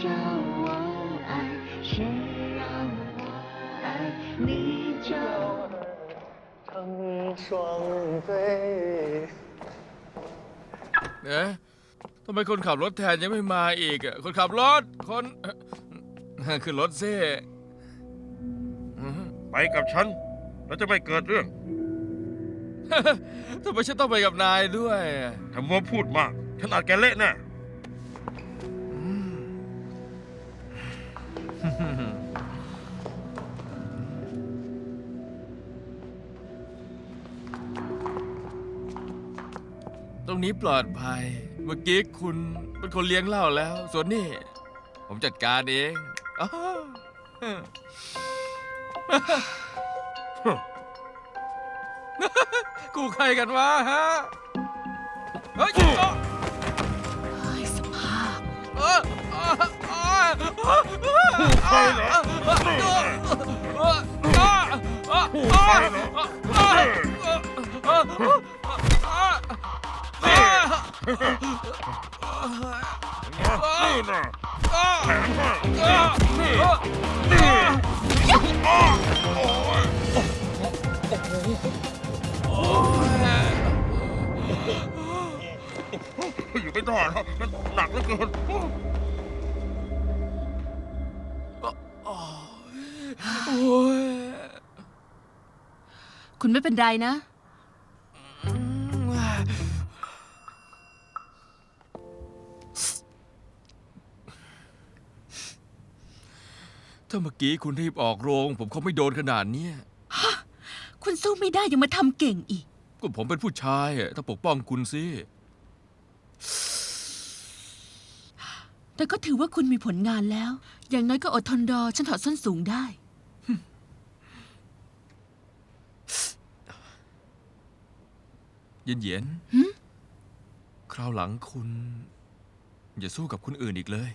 叫我爱，谁让我爱，你就成双对。 เอ๊ะทำไมคนขับรถแทนยังไม่มาอีกอะคนขับรถ คนเอ่อขึ้นรถซิ ไปกับฉัน แล้วจะไม่เกิดเรื่อง ทำไมฉันต้องไปกับนายด้วยอะ ถ้ามัวพูดมาก ฉันอาจแกเละแน่ ตรงนี้ปลอดภัย เมื่อกี้คุณเป็นคนเลี้ยงเหล้าแล้ว ส่วนนี่ ผมจัดการเองอ้าวกูใครกันวะฮะ เฮ้ยเฮ้ยสภาพ เอ้ยเอ้ยเอ้ยใครเหรอ นี่นะแข็งมากอยู่ไม่ได้แล้วมันหนักเหลือเกินคุณไม่เป็นไรนะ ถ้าเมื่อกี้คุณรีบออกโรง ผมคงไม่โดนขนาดเนี้ยคุณสู้ไม่ได้ยังมาทำเก่งอีก ก็ผมเป็นผู้ชายอะต้องปกป้องคุณสิแต่ก็ถือว่าคุณมีผลงานแล้ว อย่างน้อยก็อดทนรอฉันถอดส้นสูงได้ เย็นเย็นๆหึคราวหลังคุณ อย่าสู้กับคนอื่นอีกเลย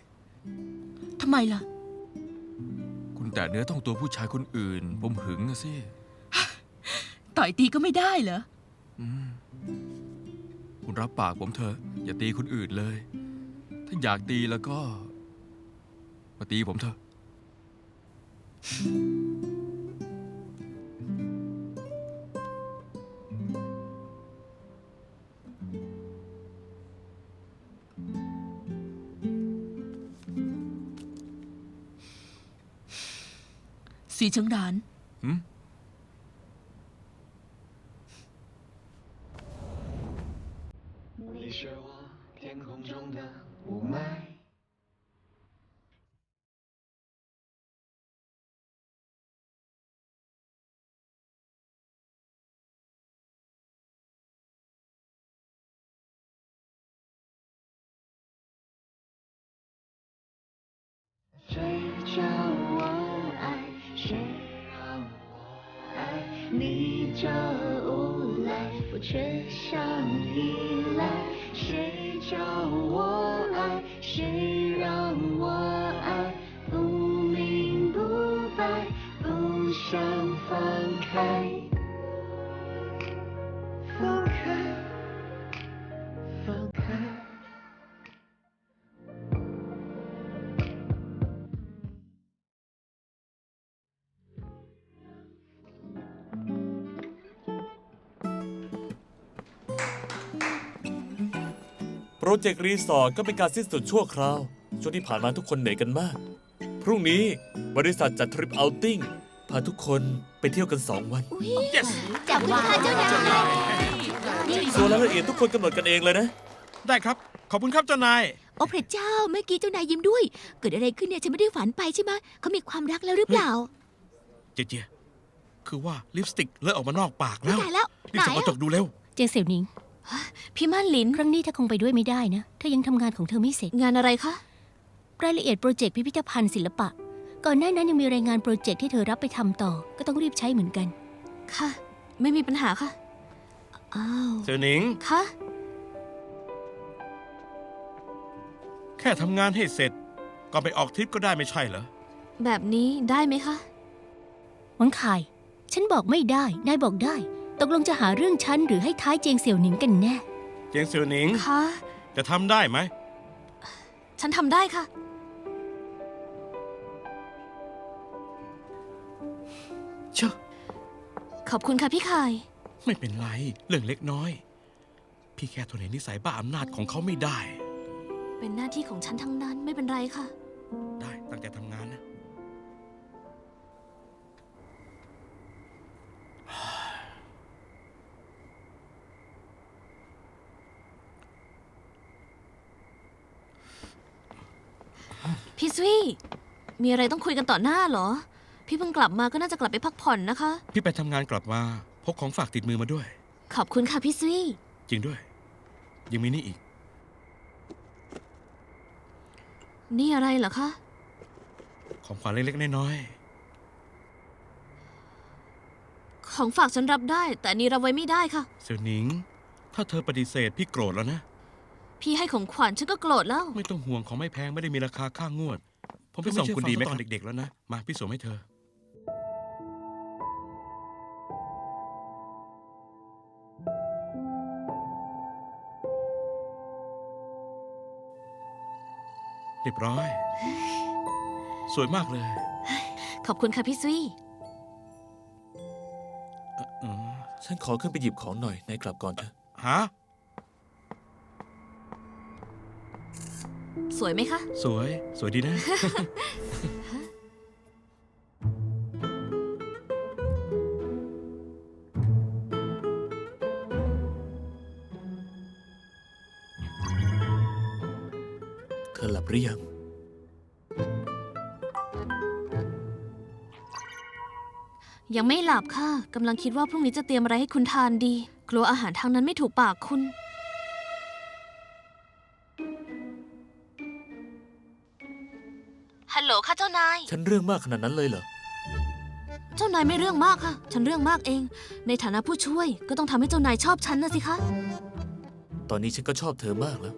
ทำไมล่ะคุณ แต่เนื้อต้องตัวผู้ชายคนอื่น ผมหึงอะสิต่อยตีก็ไม่ได้เหรอ อืมคุณรับปากผมเถอะ อย่าตีคนอื่นเลย ถ้าอยากตีแล้วก็ มาตีผมเถอะ 你是我天空中的雾霾。谁让我爱，你这无赖，我却想依赖。谁叫我爱，谁让我爱，不明不白，不想放开， โปรเจกต์รีสอร์ทก็เป็นการสิ้นสุดชั่วคราว ช่วงที่ผ่านมาทุกคนเหนื่อยกันมาก พรุ่งนี้บริษัทจัดทริปเอาท์ติ้งพาทุกคนไปเที่ยวกัน 2 วันจับคุณค่ะเจ้านายส่วนรายละเอียดทุกคนกำหนดกันเองเลยนะ ได้ครับ ขอบคุณครับเจ้านาย โอ้พระเจ้าเมื่อกี้เจ้านายยิ้มด้วย เกิดอะไรขึ้นเนี่ยฉันไม่ได้ฝันไปใช่ไหมเขามีความรักแล้วหรือเปล่า เจเจคือว่าลิปสติกเลอะออกมานอกปากแล้วตายแล้วรีบไหนส่องกระจอะกดูเร็ว เจเสี่ยวหนิง พี่ม่านหลิน ครั้งนี้เธอคงไปด้วยไม่ได้นะ เธอยังทำงานของเธอไม่เสร็จ งานอะไรคะ รายละเอียดโปรเจกต์พิพิธภัณฑ์ศิลปะ ก่อนหน้านั้นยังมีรายงานโปรเจกต์ที่เธอรับไปทำต่อ ก็ต้องรีบใช้เหมือนกัน ค่ะ ไม่มีปัญหาค่ะ อ้าว เสือหนิงคะแค่ทำงานให้เสร็จ ก็ไปออกทริปก็ได้ไม่ใช่เหรอ แบบนี้ได้ไหมคะ หวังคาย ฉันบอกไม่ได้ นายบอกได้ ตกลงจะหาเรื่องฉันหรือให้ท้ายเจียงเสี่ยวหนิงกันแน่ เจียงเสี่ยวหนิงคะจะทำได้ไหม ฉันทำได้ค่ะ เชอะขอบคุณค่ะพี่ไข่ ไม่เป็นไร เรื่องเล็กน้อย พี่แค่ทนเห็นนิสัยบ้าอำนาจของเขาไม่ได้ เป็นหน้าที่ของฉันทั้งนั้นไม่เป็นไรค่ะ ได้ตั้งแต่ทำงานนะ พี่สวีมีอะไรต้องคุยกันต่อหน้าเหรอ พี่เพิ่งกลับมาก็น่าจะกลับไปพักผ่อนนะคะ พี่ไปทำงานกลับมาพกของฝากติดมือมาด้วย ขอบคุณค่ะพี่สวีจริงด้วย ยังมีนี่อีก นี่อะไรเหรอคะ ของขวัญเล็กๆน้อยของฝากฉันรับได้ แต่อันนี้รับไว้ไม่ได้ค่ะ ๆเสี่ยวหนิง ถ้าเธอปฏิเสธพี่โกรธแล้วนะ พี่ให้ของขวัญฉันก็โกรธแล้ว ไม่ต้องห่วงของไม่แพงไม่ได้มีราคาค่างวด ผมไปส่งคุณดีไหมตอนเด็กๆแล้วนะ มาพี่ส่งให้เธอ เรียบร้อย สวยมากเลยขอบคุณค่ะพี่สวีเอ่อเออฉันขอขึ้นไปหยิบของหน่อยนายกลับก่อนเถอะ ฮะ สวยไหมคะ สวย สวยดีนะ เธอหลับหรือยัง ยังไม่หลับค่ะกำลังคิดว่าพรุ่งนี้จะเตรียมอะไรให้คุณทานดี กลัวอาหารทางนั้นไม่ถูกปากคุณ ฮัลโหลค่ะเจ้านาย ฉันเรื่องมากขนาดนั้นเลยเหรอ เจ้านายไม่เรื่องมากค่ะ ฉันเรื่องมากเอง ในฐานะผู้ช่วยก็ต้องทำให้เจ้านายชอบฉันนะสิคะ ตอนนี้ฉันก็ชอบเธอมากแล้ว